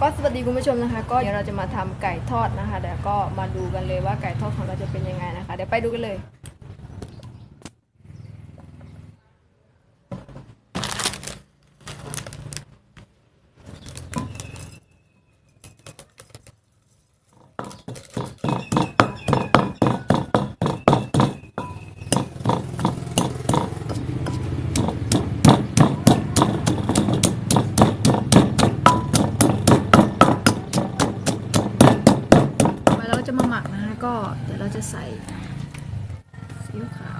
ก็สวัสดีคุณผู้ชมนะคะ ก็เดี๋ยวเราจะมาทำไก่ทอดนะคะเดี๋ยวก็มาดูกันเลยว่าไก่ทอดของเราจะเป็นยังไงนะคะ เดี๋ยวไปดูกันเลย ต่อไปเราก็จะมาหมั ก็เดี๋ยวเราจะใส่ซีอิ๊วขาว